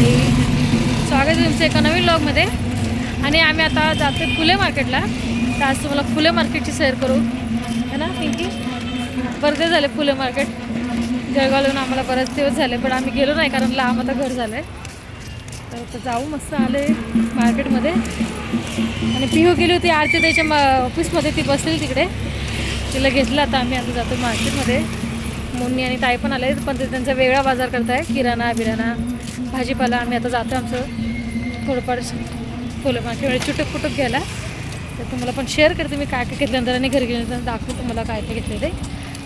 स्वागत आहे तुमचं एका नवीन ब्लॉगमध्ये आणि आम्ही आता जातो फुले मार्केटला तर आज तुम्हाला फुले मार्केटची सैर करू. है ना पिंकी? बरेच झाले फुले मार्केट जळगावला येऊन आम्हाला बरेच दिवस झाले पण आम्ही गेलो नाही कारण लांब आता घर झालं आहे तर जाऊ मस्त आले मार्केटमध्ये. आणि पिहू गेली होती आरती त्याच्या म ऑफिसमध्ये ती बसली तिकडे. तिला घेतलं आता आम्ही आता जातो मार्केटमध्ये. मुन्नी आणि ताई पण आले पण ते त्यांचा वेगळा बाजार करताय किराणा बिराणा भाजीपाला आम्ही आता जातो आमचं. थोडंफार फुलं मार्केटमध्ये चुटक फुटक घ्यायला. तर तुम्हाला पण शेअर करते मी काय काय घेतल्यानंतर आणि घरी गेल्यानंतर दाखवू तुम्हाला काय काय घेतले ते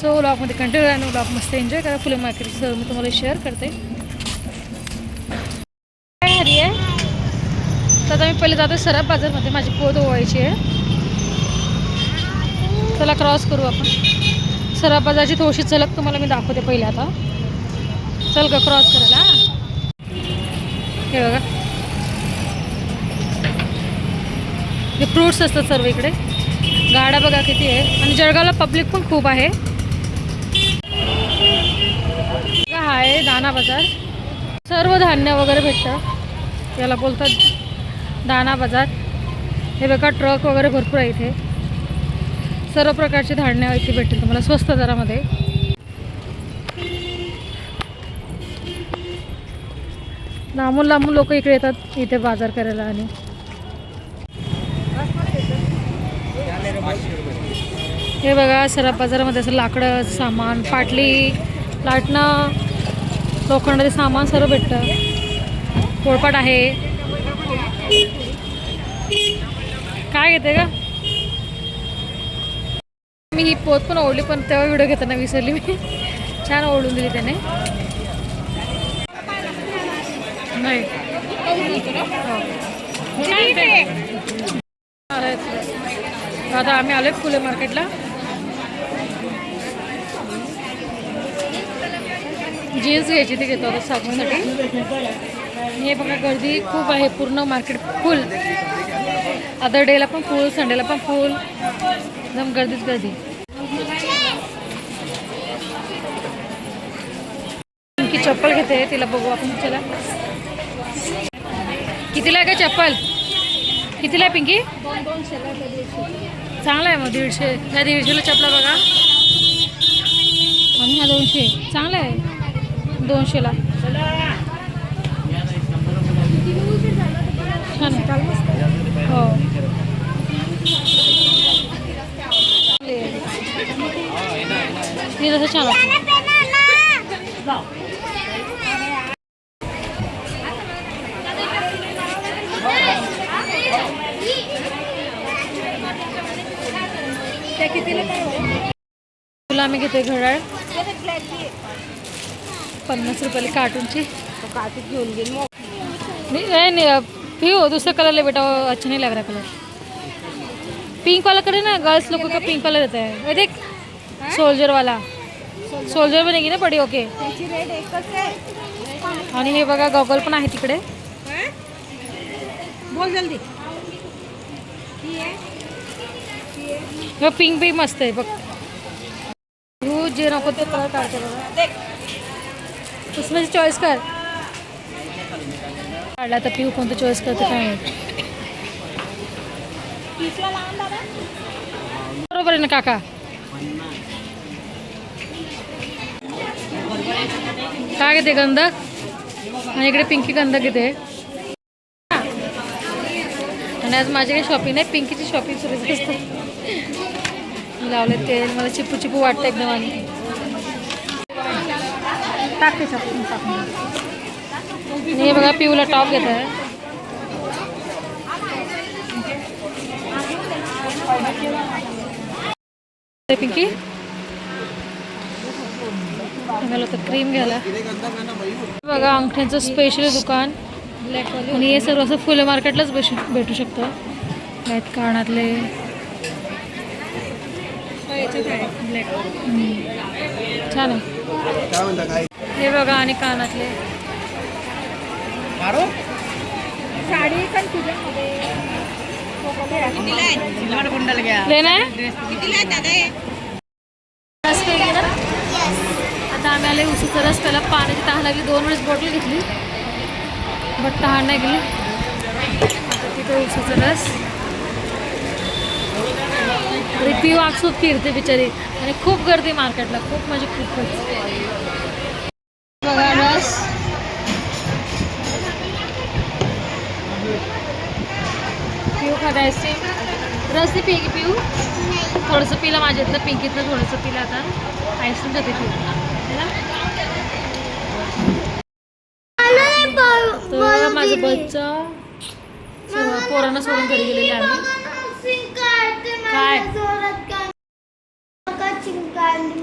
सो ब्लॉगमध्ये कंटिन्यू आणि ब्लॉग मस्त एन्जॉय करा. फुले मार्केटची सर मी तुम्हाला शेअर करते. आता मी पहिले जातो सराफ बाजारमध्ये माझी पोत ओवायची आहे. चला क्रॉस करू आपण. सराफ बाजारची थोडीशी झलक तुम्हाला मी दाखवते पहिले आता. चल ग क्रॉस करायला हे. बघा. हे फ्रूट्स असतात सर्व इकडे. गाड्या बघा किती आहे. आणि जळगावला पब्लिक पण खूप आहे. हा आहे दाना बाजार. सर्व धान्य वगैरे भेटतं. याला बोलतात दाना बाजार. हे बघा ट्रक वगैरे भरपूर आहे इथे. सर्व प्रकारची धान्य इथे भेटतील तुम्हाला स्वस्त दरामध्ये. लांबून लांबून लोक इकडे येतात इथे बाजार करायला आणि. हे बघा सराफ बाजारामध्ये असं लाकडं सामान पाटली लाटणं लोखंडाचे सामान सर्व भेटतं. पोळपाट आहे. काय घेते का मी ही पोत पण ओढली पण तेव्हा व्हिडिओ घेताना विसरली मी. छान ओढून दिली त्याने. नाही. हो. दादा आता आम्ही आलोय फुले मार्केटला. जीन्स घ्यायची ती घेतो आता साबणसाठी. आणि हे बघा गर्दी खूप आहे. पूर्ण मार्केट फुल अदर डेला पण फुल संडेला पण फुल एकदम गर्दीच गर्दी. की चप्पल घेते तिला बघू आपण चला. कितीला आहे का चप्पल? कितीला आहे पिंकी? चांगला आहे मग दीडशे. ह्या दीडशेला चपला बघा. आणि ह्या दोनशे. चांगला आहे. दोनशेला. छान. हो. मी तसं छान तुला आम्ही घेतोय घड्याळ. पन्नास रुपयाला कार्टूनची कार्टून घेऊन गेली नहीं नहीं पियो दूसरा कलर ले बेटा वो अच्छा नहीं लग रहा कलर पिंक वाला करे ना गर्ल्स लोगों का पिंक कलर रहता है। ये देख सोल्जर वाला। सोल्जर बनेगी ना बड़ी ओके आणि हे। बघा गॉगल पण आहे तिकडे। बोल जल्दी। हे। पिंक बी मस्त आहे बघ जे नको ते कलर काढते बघा उसमें से चॉईस कर। काढला तर पिऊ कोणतं चॉईस करतो काय बरोबर आहे ना काका? काय घेते गंधक? आणि इकडे पिंकी गंधक घेते. आणि आज माझ्याकडे शॉपिंग नाही पिंकीची शॉपिंग सुरू असते लावले तेल मला चिपू चिपू वाटतं एकदम आणि. टाकते शॉपिंग टाकून. हे बघा पिवला टॉप घेत आहे. पिंकी. तर क्रीम घ्यायला. बघा अंगठ्यांचं स्पेशल दुकान. आणि हे सर्व असं फुले मार्केटलाच भेटू भेटू शकतं. आहेत कानातले. छान आहे. हे बघा आणि कानातले. साडी कन्फ्युजनमध्ये लेना है रस पेली ना. आता आम्ही आले उशीचा रस प्याला पाण्याची तहान लागली दोन वेळेस बॉटल घेतली. बट तहान नाही गेली. आता तिथे उशीचा रस पिऊ आकसूत फिरते बिचारी. आणि खूप गर्दी मार्केटला. खूप म्हणजे खूपच. नाही पिगी पिऊ? थोडंसं पिलं माझ्यातलं पिंकीतलं थोडंसं पिलं आता. आईस्क्रीम जाते पिऊ है ना? तर माझं बच्चा सर्व पोरांना सोडून घरी गेलेले आम्ही. काय?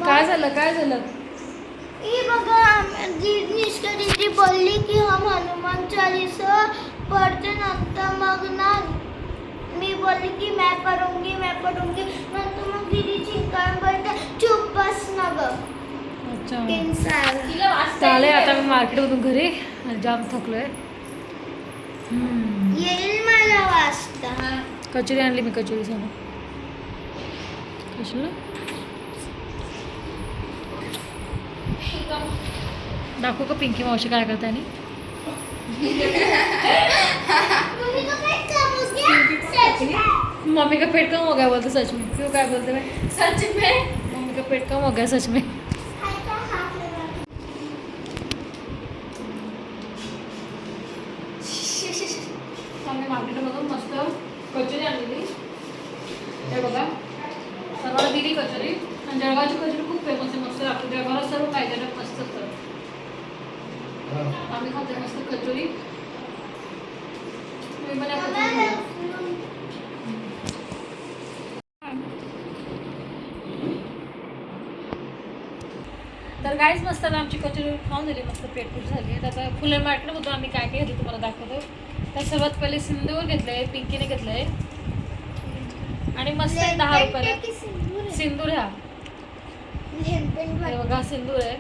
काय झालं? काय झालं? बोलली की हम हनुमान चालीसा पढ़ते नंतर मग ना मी बोलली की मैं पढ़ूंगी मैं पढ़ूंगी। नंतर मग दीदी चिंकाळ बोलते चुप बस ना ग। अच्छा। टेन्शन चालेल आता मी मार्केटमधून घरी जाम थकलोय. हम्म. येईल मला वाचता कचोरी आणली मी कचोरी सांगा कशाला? दाखवू का पिंकी मावशी काय करते आणि. मम्मी को काय करू मम्मी का पेट कम हो गया बोलते सच में। क्यों काय बोलते मैं सच में? मम्मी का पेट कम हो गया सच में। आम्ही मार्केटमधून मस्त कचोरी आणलेली हे बघा। सर्वांना दिली कचोरी। आणि जळगावची कचोरी खूप फ़ेमस आहे मस्त लागते. जळगावला सर्व पाहिजे मस्त आम्ही खातो मस्त कचोरी. पण काहीच मस्त आता आमची कचोरी खाऊन दिली मस्त पेटपूट झाली. आहे आता फुले मार्केटमधून आम्ही काय काय घेतलं तुम्हाला दाखवतो. तर सर्वात पहिले सिंदूर घेतलंय पिंकीने घेतलंय. आणि मस्त आहे दहा रुपयाला. सिंदूर ह्या हे. बघा सिंदूर आहे.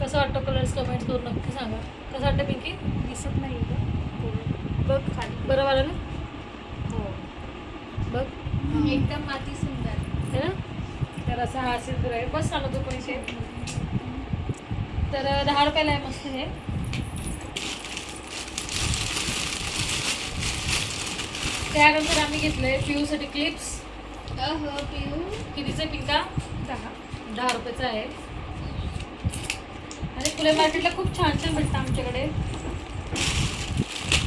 कसं वाटतं कलर्स कमेंट्स करून नक्की सांगा. कसं वाटतं पिंकी? दिसत नाही बघ खाली. बरं वाटलं ना? हो. बघ. एकदम माती सुंदर. है ना? तर असा हा सिंदूर आहे. बस सांगतो पैसे. तर दहा रुपयाला आहे मस्त हे. त्यानंतर आम्ही घेतलंय पिऊसाठी क्लिप्स अहो पिऊ. कितीचं पिंका? दहा. दहा रुपयाचं आहे. आणि फुले मार्केटला खूप छान छान भेटतं आमच्याकडे.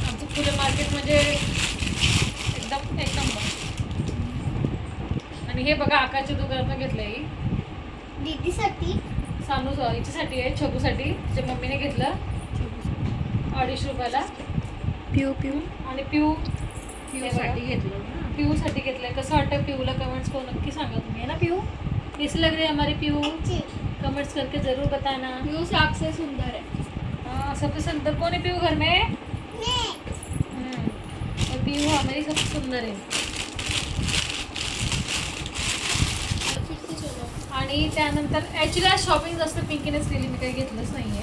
आमचं फुले मार्केट म्हणजे एकदम एक नंबर. आणि हे बघा आकाशच्या दुकानातून घेतलंय ही. दीदीसाठी? सानू हिच्यासाठी आहे छगूसाठी जे मम्मीने घेतलं. अडीचशे रुपयाला. पिऊ पिऊ. आणि पिऊ. पिऊसाठी घेतलं ना. पिऊसाठी घेतलंय. कसं वाटतं पिऊला कमेंट्स करून नक्की सांगा तुम्ही. है ना पिऊ? कैसी लग रही है हमारी पिऊ? कमेंट्स करके जरूर बताना. पिऊ सबसे सुंदर है. हाँ सबसे सुंदर कौन है पीयू घर में? पीयू हमारी सबसे सुंदर है. आणि त्यानंतर ॲक्च्युली आज शॉपिंग जास्त पिंकीनेच केली मी काही घेतलंच नाही आहे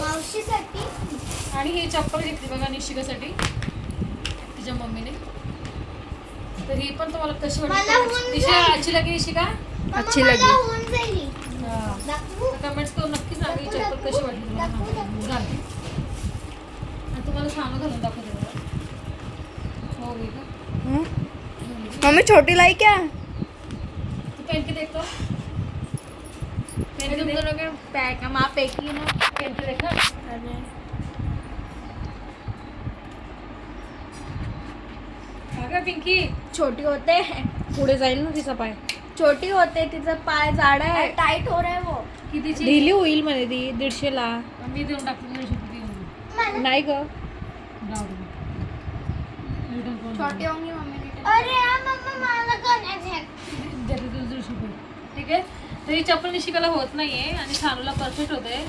मावशीसाठी? आणि ही चप्पल घेतली बघा निशिकासाठी तिच्या मम्मीने. तर ही पण तुम्हाला कशी वाटली? होऊन निशिका जाईल. अच्छी लगी निशिका? अच्छी मला लगी. होऊन जाईल. दाखवू? कमेंट्स करून नक्की सांगा ही चप्पल कशी वाटली तुम्हाला? तुम्हाला सांगू घालून दाखवते हो गई का मम्मी छोटी लाई क्या तू पहन के देखो। पहन के तुम देख दोनों के पैक हम आप एक ही ना पहन के देखा? अगं पिंकी। छोटी होते पुढे जाईल ना तिचा पाय छोटी होते तिचा पाय जाडा आहे टाइट हो रहा है वो। कितीची ढिली होईल म्हणे ती दीडशेला मी देऊन टाकतो नाही ग छोटी होंगी मम्मी अरे हाँ मम्मा मला कोणाचे देते. देते तुला दीडशे रुपये ठीक आहे तर ही चप्पल निशिकाला होत नाहीये आणि सानूला परफेक्ट होते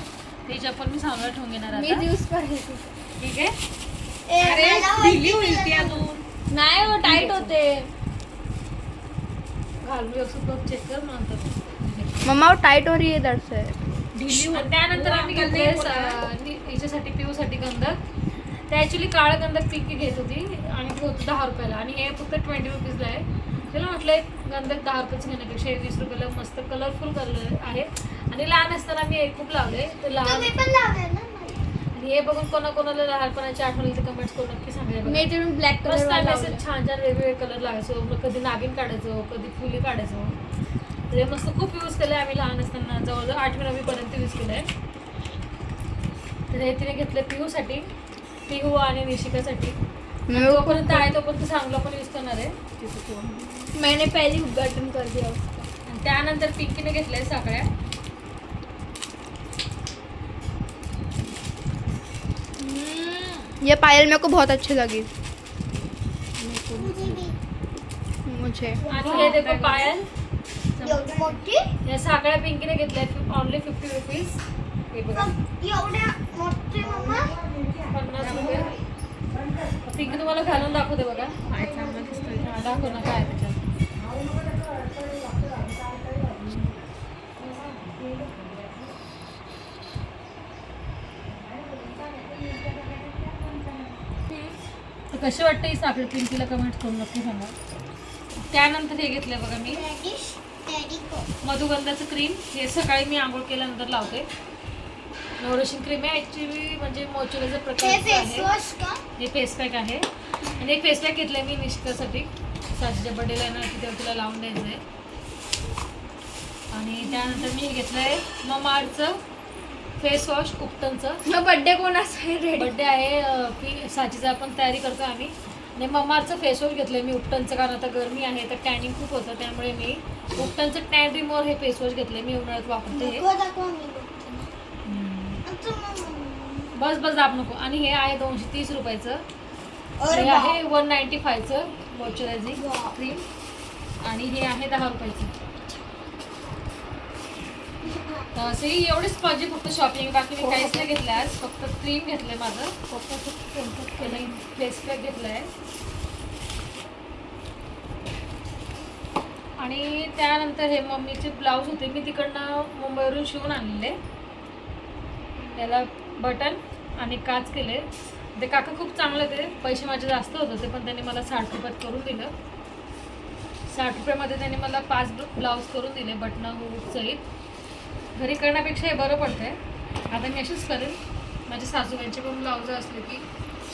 ही चप्पल मी सानूला ठेवून घेणार मी आता. ठीक आहे? अरे ढिली होईल ती अजून. नाही हो टाईट होते. घाल मी असं बघ चेक कर मग नंतर. मम्मा टाइट हो रही है इधर से. आणि त्यानंतर आम्ही घेतले याच्यासाठी पिऊसाठी गंधक. ते ॲक्च्युली काळं गंधक पिंकी घेत होती. होतं दहा रुपयाला. आणि हे फक्त ट्वेंटी रुपीजला आहे. त्याला म्हटलं एक गंधक दहा रुपयाचं घेण्यापेक्षा हे वीस रुपयाला मस्त कलरफुल कलर आहे. आणि लहान असताना मी खूप लावले तर लहान आणि हे बघून कोणा कोणाला लहानपणाची आठवण येते कमेंट्स करून नक्की सांगायला मी ब्लॅक कलर असे छान छान वेगवेगळे कलर लागायचो मग कधी नागिन काढायचो कधी फुली काढायचो. तर हे मस्त खूप यूज केलं आम्ही लहान असताना. जवळजवळ आठवी नववीपर्यंत यूज केलं आहे तर हे तिने घेतलं पिहूसाठी. पिहू आणि निशिकासाठी. जोपर्यंत आहे तोपर्यंत चांगला पण यूज़ करणार आहे तिचं पिहू. मैंने पहले ही उद्घाटन कर दिया। उसका आणि त्यानंतर पिंकीने घेतलंय साखळ्या ये पायल मेरे को बहुत अच्छी लगी। मुझे भी। मुझे। आणि हे देखो पायल। एवढी मोठी? या साखळ्या पिंकीने घेतल्या ऑनली फिफ्टी रुपीज़ हे बघा. एवढ्या मोठी मम्मा पन्नास रुपये. पिंकी तुम्हाला घालून दाखवते बघा. दाखव ना काय कशी वाटते ही साखळी पिंकीला कमेंट करून नक्की सांगा. त्यानंतर हे घेतलंय बघा मी. मधुगंधाचं क्रीम हे सकाळी मी आंघोळ केल्यानंतर लावते. नवरशिंग क्रीम आहे ॲक्च्युली म्हणजे मॉइश्चरायझर आहे. का? हे फेस पॅक आहे. आणि एक फेस पॅक घेतलं मी निष्कासाठी. सासूच्या बड्डेला येणार तेव्हा तिला लावून द्यायचं आहे आणि त्यानंतर मी घेतलं आहे ममाडचं फेस वॉश उपटनचं मग बर्थडे कोणाचा आहे बड्डे आहे की साचीचं आपण तयारी करतो आम्ही. आणि ममारचं फेस वॉश घेतलं मी उपटनचं कारण आता गरमी आहे तर टॅनिंग खूप होतं त्यामुळे मी उपटनचं टॅन रिमोर हे फेस वॉश घेतलं मी उन्हाळ्यात वापरते हे दाखवा दाखवा मी बघते ना. हम्म. आता मम्मा. बस बस दाब नको. आणि हे आहे दोनशे तीस रुपयाचं. हे. आहे वन नाईन्टी फायचं मॉइश्चरायझिंग. क्रीम. आणि हे आहे दहा रुपयाचं. असे एवढेच पाहिजे फक्त शॉपिंग बाकी मी काहीच नाही घेतलं आज. फक्त क्रीम घेतलंय माझं. फेस पॅक घेतलंय. आणि त्यानंतर हे मम्मीचे ब्लाऊज होते. मी तिकडनं मुंबईवरून शिवून आणलेले. त्याला बटन आणि काच केले. ते काका खूप चांगले ते पैसे माझे जास्त होत होते पण त्यांनी मला साठ रुपयात करून दिलं. साठ रुपयामध्ये त्यांनी मला पाच ब्लाऊज करून दिले बटणं हुक सहित घरी करण्यापेक्षा हे बरं पडतं आहे आता मी अशीच करेन. माझ्या सासूबाईंचे पण ब्लाऊज असले की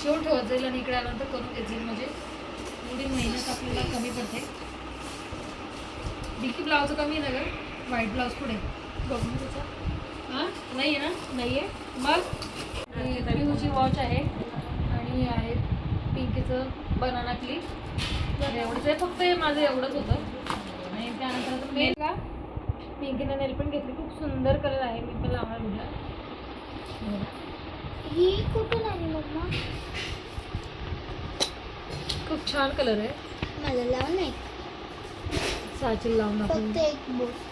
शिवून ठेवत जाईल आणि इकडे आल्यानंतर करून घेत जाईल. म्हणजे एवढी मेहनत आपल्याला कमी पडते. डिकी ब्लाऊज कमी आहे ना गं? व्हाईट ब्लाऊज पुढे बघून त्याचा. हां नाही आहे ना? नाही आहे. मग ही पिहूची वॉच आहे. आणि हे आहे पिंकीचं बनाना क्लिप एवढंच आहे फक्त हे माझं एवढंच होतं. आणि त्यानंतर मेल का पिंकीनं नेल पण घेतली. खूप सुंदर कलर आहे. मी पण लावणार उद्या. ही कुठून आली मम्मा? खूप छान कलर आहे. मला लाव नाही साचील लावून फक्त एक बोट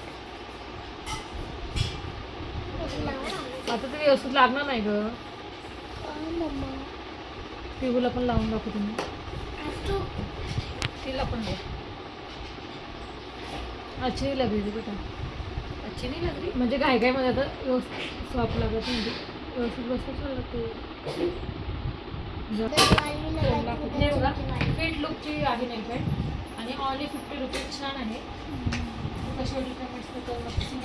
आता तरी व्यवस्थित लागणार नाही ग. पिहूला पण लावून दाखवतो मी तू तिला पण दे. अच्छी नाही लागली ती बेटा. अच्छी नाही लागली म्हणजे घाई घाईमध्ये आता व्यवस्थित सॉफ्ट लागत ती. व्यवस्थित बसत लागते. फिट लुकची आहे नाही पॅन्ट आणि ऑनली फिफ्टी रुपीज छान आहे. कशी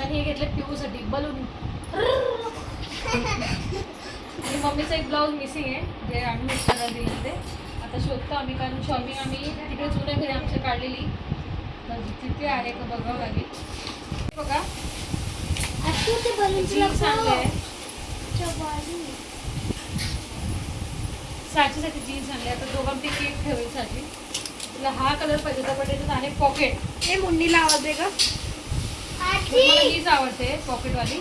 हे घेतलं पिऊसाठी बलून. आणि मम्मीचं एक ब्लाऊज मिसिंग आहे. जे आम्ही मिस्टरला दिलं ते आता शोधतो आम्ही कारण शॉपिंग आम्ही तिकडे जुन्या घरी आमच्या काढलेली. तर तिथे आहे का बघावं लागेल. बघा. आणले आहे. साचीसाठी जीन्स आणले. आता दोघांपैकी एक ठेवेल साची. तिला हा कलर पाहिजे होता पण त्याच्यात आहे पॉकेट हे मुंडीला आवाज आहे का? मला हीच आवडते पॉकेटवाली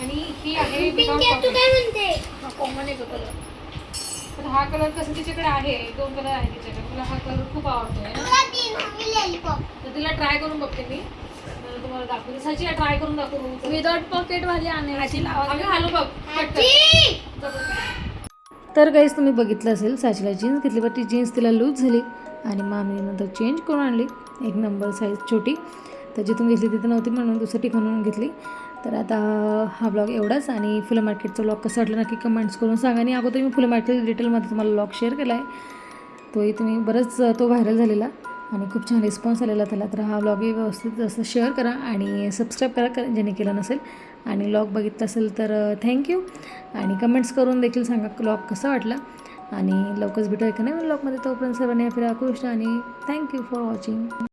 आणि ही आहे पिंकी तू काय म्हणते? कॉमन आहे कलर तर हा कलर कसं तिच्याकडे आहे? दोन कलर आहे तिच्याकडे. मला हा कलर खूप आवडतो आहे ना? तुला तीन मी लॉलीपॉप तर तिला ट्राय करून बघते मी. तुम्हाला दाखवते. साची ट्राय करून दाखवू. विदाउट पॉकेट वाली आणायची अगं हॅलो बघ. पटकन. आजी तर काहीच तुम्ही बघितलं असेल साचीला जीन्स घेतली पण ती जीन्स तिला लूज झाली. आणि मग आम्ही नंतर चेंज करून आणली. एक नंबर साईज छोटी. तर जिथून घेतली तिथं नव्हती म्हणून दुसरं ठिकाणून घेतली. तर आता हा ब्लॉग एवढाच आणि फुलं मार्केटचा ब्लॉग कसं वाटला नक्की कमेंट्स करून सांगा. आणि अगोदर मी फुलं मार्केट डिटेलमध्ये तुम्हाला ब्लॉग शेअर केला आहे तोही तुम्ही बरंच तो व्हायरल झालेला आणि खूप छान रिस्पॉन्स आलेला त्याला. तर हा ब्लॉगही व्यवस्थित असं शेअर करा आणि सबस्क्राईब करा कर ज्याने केलं नसेल. आणि ब्लॉग बघितला असेल तर थँक्यू आणि कमेंट्स करून देखील सांगा ब्लॉग कसा वाटला. आणि लवकरच भेटू एका नवीन ब्लॉगमध्ये तोपर्यंत सर्वांनी फिरा आकृष्ट आणि थँक्यू फॉर वॉचिंग